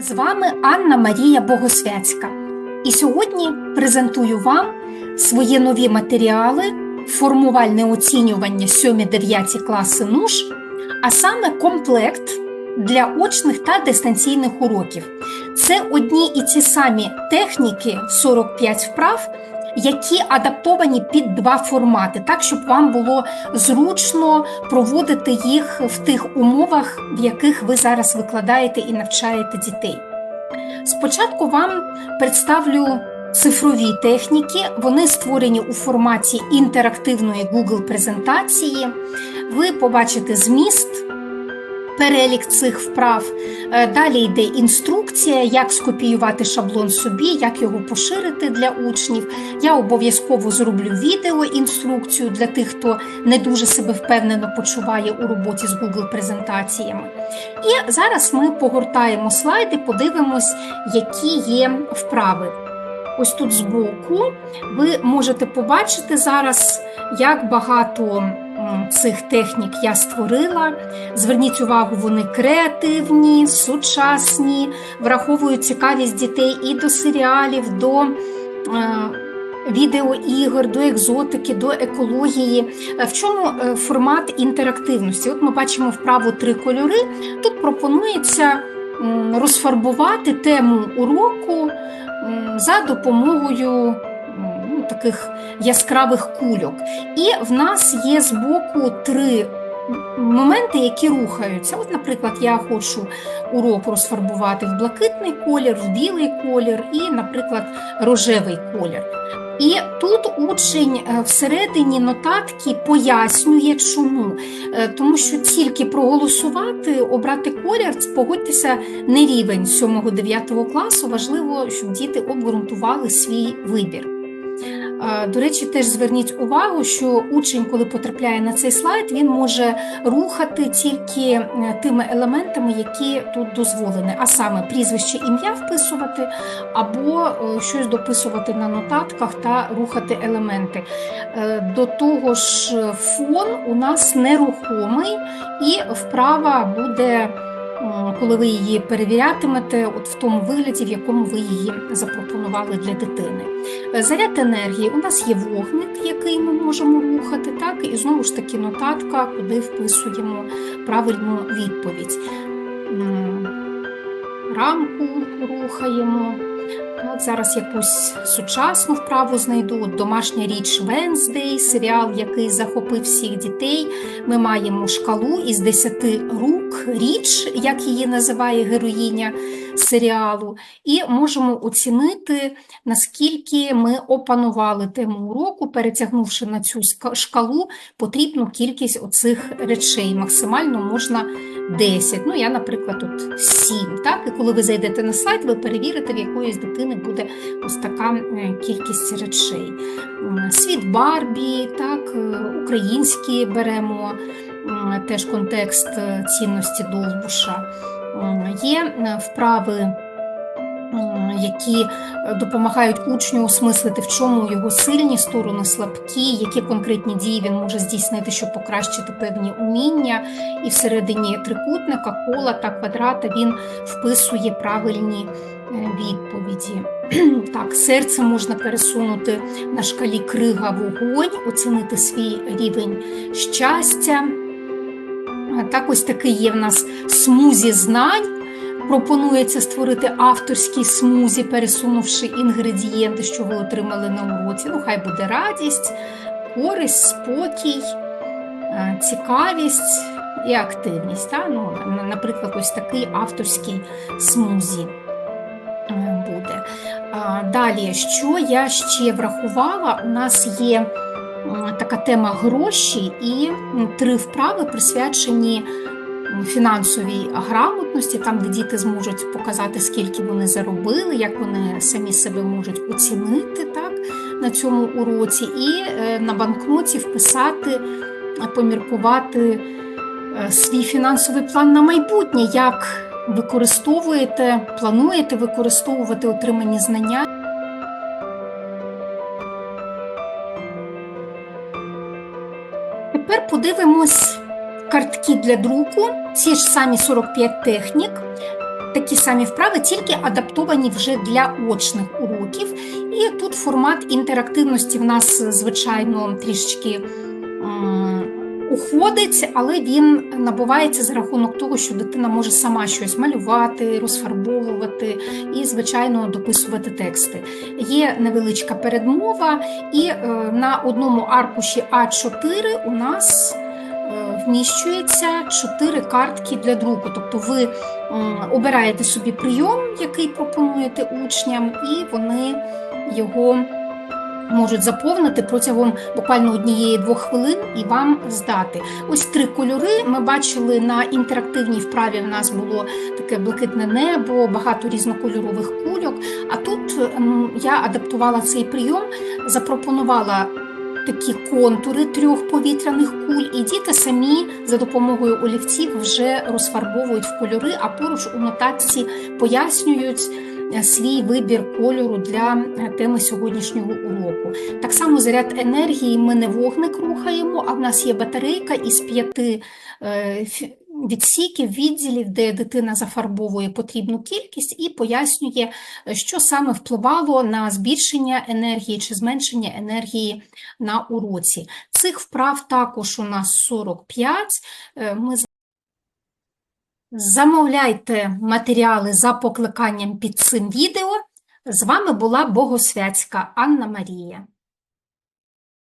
З вами Анна Марія Богосвяцька. І сьогодні презентую вам свої нові матеріали, формувальне оцінювання 7-9 класи НУШ, а саме комплект для очних та дистанційних уроків. Це одні і ті самі техніки 45 вправ, які адаптовані під два формати, так щоб вам було зручно проводити їх в тих умовах, в яких ви зараз викладаєте і навчаєте дітей. Спочатку вам представлю цифрові техніки. Вони створені у форматі інтерактивної Google презентації. Ви побачите зміст. Перелік цих вправ. Е, Далі йде інструкція, як скопіювати шаблон собі, як його поширити для учнів. Я обов'язково зроблю відеоінструкцію для тих, хто не дуже себе впевнено почуває у роботі з Google презентаціями. І зараз ми погортаємо слайди, подивимось, які є вправи. Ось тут збоку ви можете побачити зараз, як багато цих технік я створила. Зверніть увагу, вони креативні, сучасні, враховують цікавість дітей і до серіалів, до е, відеоігор, до екзотики, до екології. В чому е, формат інтерактивності? От ми бачимо вправо три кольори. Тут пропонується розфарбувати тему уроку за допомогою таких яскравих кульок. І в нас є збоку три моменти, які рухаються. От, Наприклад, я хочу урок розфарбувати в блакитний колір, в білий колір і, наприклад, рожевий колір. І тут учень всередині нотатки пояснює, чому. Тому що тільки проголосувати, обрати колір, погодьтеся, не рівень 7-9 класу. Важливо, щоб діти обґрунтували свій вибір. До речі, теж зверніть увагу, що учень, коли потрапляє на цей слайд, він може рухати тільки тими елементами, які тут дозволені, а саме прізвище ім'я вписувати, або щось дописувати на нотатках та рухати елементи. До того ж, фон у нас нерухомий і вправа буде. Коли ви її перевірятимете, от в тому вигляді, в якому ви її запропонували для дитини. Заряд енергії у нас є вогник, який ми можемо рухати, так, і знову ж таки нотатка, куди вписуємо правильну відповідь. Рамку рухаємо. Так, Зараз якусь сучасну вправу знайду. Домашня річ Венздей, серіал, який захопив всіх дітей. Ми маємо шкалу із 10 рук, річ, як її називає героїня серіалу, і можемо оцінити, наскільки ми опанували тему уроку, перетягнувши на цю шкалу потрібну кількість оцих речей. Максимально можна 10. Ну, я, наприклад, тут 7. Так? І коли ви зайдете на сайт, ви перевірите, в якоїсь дитини буде ось така кількість речей. Світ Барбі, так, українські беремо теж контекст цінності Довбуша. Є вправи, які допомагають учню осмислити, в чому його сильні сторони, слабкі, які конкретні дії він може здійснити, щоб покращити певні уміння. І всередині трикутника, кола та квадрата він вписує правильні відповіді. Так, серце можна пересунути на шкалі крига вогонь, оцінити свій рівень щастя. Так, ось такий є в нас смузі знань. Пропонується створити авторський смузі, пересунувши інгредієнти, що ви отримали на уроці. Ну, хай буде радість, користь, спокій, цікавість і активність. Так? Ну, Наприклад, ось такий авторський смузі буде. Далі, що я ще врахувала, у нас є така тема гроші і три вправи присвячені фінансовій грамотності, там, де діти зможуть показати, скільки вони заробили, як вони самі себе можуть оцінити так, на цьому уроці, і на банкноті вписати, поміркувати свій фінансовий план на майбутнє. як використовуєте, плануєте використовувати отримані знання. Подивимось картки для друку, ці ж самі 45 технік. такі самі вправи, тільки адаптовані вже для очних уроків. І тут формат інтерактивності в нас, звичайно, трішечки уходить, але він набувається за рахунок того, що дитина може сама щось малювати, розфарбовувати і, звичайно, дописувати тексти. Є невеличка передмова, і е, на одному аркуші А4 у нас е, вміщується 4 картки для друку. Тобто ви обираєте собі прийом, який пропонуєте учням, і вони його можуть заповнити протягом буквально однієї-двох хвилин і вам здати. Ось три кольори. Ми бачили на інтерактивній вправі. У нас було таке блакитне небо, багато різнокольорових кульок. А тут я адаптувала цей прийом, запропонувала. Такі контури трьох повітряних куль, і діти самі за допомогою олівців вже розфарбовують в кольори, а поруч у нотатці пояснюють свій вибір кольору для е, теми сьогоднішнього уроку. Так само заряд енергії ми не вогник рухаємо, а в нас є батарейка із п'яти е, відсіків, відділів, де дитина зафарбовує потрібну кількість і пояснює, е, що саме впливало на збільшення енергії чи зменшення енергії на уроці. Цих вправ також у нас 45. Е, Ми Замовляйте матеріали за покликанням під цим відео. З вами була Богосвятська Анна Марія.